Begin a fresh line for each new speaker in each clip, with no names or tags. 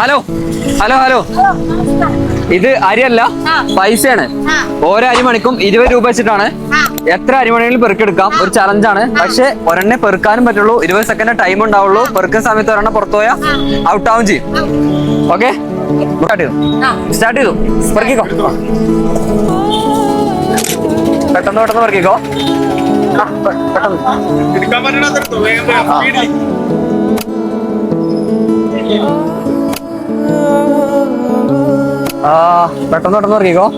Hello hello hello. ഇത് അരിയല്ല പൈസയാണ്. ഓരോ അരിമണിക്കും ഇരുപത് രൂപ വെച്ചിട്ടാണ്. എത്ര അരിമണികളും പെറുക്കെടുക്കാം. ഒരു ചലഞ്ചാണ് പക്ഷെ ഒരെണ്ണെ പെറുക്കാനും പറ്റുള്ളൂ. ഇരുപത് സെക്കൻഡ് ടൈം ഉണ്ടാവുള്ളൂ. പെറുക്കുന്ന സമയത്ത് ഒരെണ്ണം പുറത്തു പോയാൽ ഔട്ട് ആവും ചെയ്യും. ഓക്കെ സ്റ്റാർട്ട് ചെയ്തു. സ്റ്റാർട്ട് ചെയ്തു. പെറുക്കിക്കോ. പെട്ടെന്ന് പെട്ടെന്ന് പെറുക്കിക്കോ. പെട്ടെന്ന്. പെട്ടെന്ന് പെട്ടെന്ന് ഇറങ്ങിക്കോ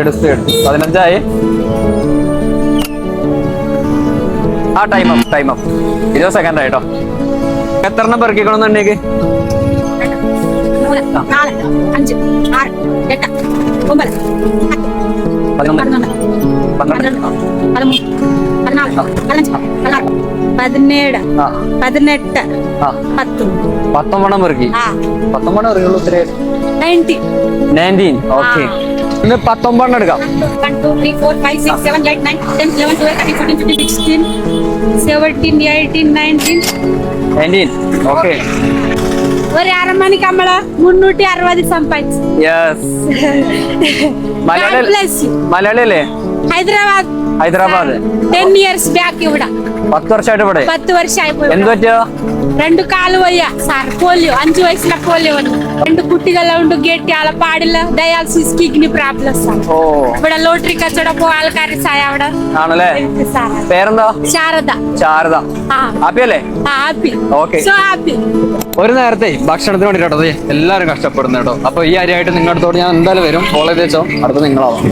എടുത്ത് എടുത്ത്. പതിനഞ്ചായി. ആ ടൈം അപ്പ് ടൈം അപ്പ് ഇരുപത് സെക്കൻഡ് ആയിട്ടോ എത്ര എണ്ണം പെറുക്കിക്കണമെന്നുണ്ടെങ്കിൽ
പതിനേഴ്
ആ.
പതിനെട്ട്
ആ.
പത്ത്
പത്തൊമ്പണ്ണം പെറുക്കി. പത്തൊമ്പണം പെറുക്കുള്ളൂ
നയന്റി
നയന്റീൻ ഓക്കെ ഇന്ന് പത്തൊമ്പണ്ണം എടുക്കാം ഓക്കെ
ഒരു അരമണിക്ക് നമ്മൾ മുന്നൂറ്റി അറുപത് സമ്പാദിച്ചു.
മലയാളി അല്ലേ
Hyderabad.
Hyderabad.
Ten years back ഇവിടെ.
പത്ത് വർഷമായിട്ട് ഇവിടെ.
പത്ത് വർഷമായി പോയി
എന്ത് പറ്റിയോ?
രണ്ട് കാൽ വയ്യ. സാർ പോലെയോ? അഞ്ചു വയസ്സിലെ പോലെയോ വന്നു രണ്ട് ഗേറ്റ് യാലാ പാടില്ല. ഡയാലിസിസ് കിഡ്നി പ്രോബ്ലം സാർ ഇവിടെ ലോട്ടറി കച്ചവടം പോ ആൾക്കാരെ സാർ അവിടെ.
ആണല്ലേ? പേരെന്താ?
ശാരദ.
ശാരദ. ഹാപ്പി അല്ലേ?
ഹാപ്പി.
Okay.
So happy.
ഒരു നേരത്തെ ഭക്ഷണത്തിന് വേണ്ടിട്ടോ എല്ലാവരും കഷ്ടപ്പെടുന്നു കേട്ടോ. അപ്പൊ ഈ അരിയായിട്ട് നിങ്ങളുടെ അടുത്തോട് ഞാൻ എന്തായാലും വരും. കോളേജ് വെച്ചോ. അടുത്ത് നിങ്ങളാവാം.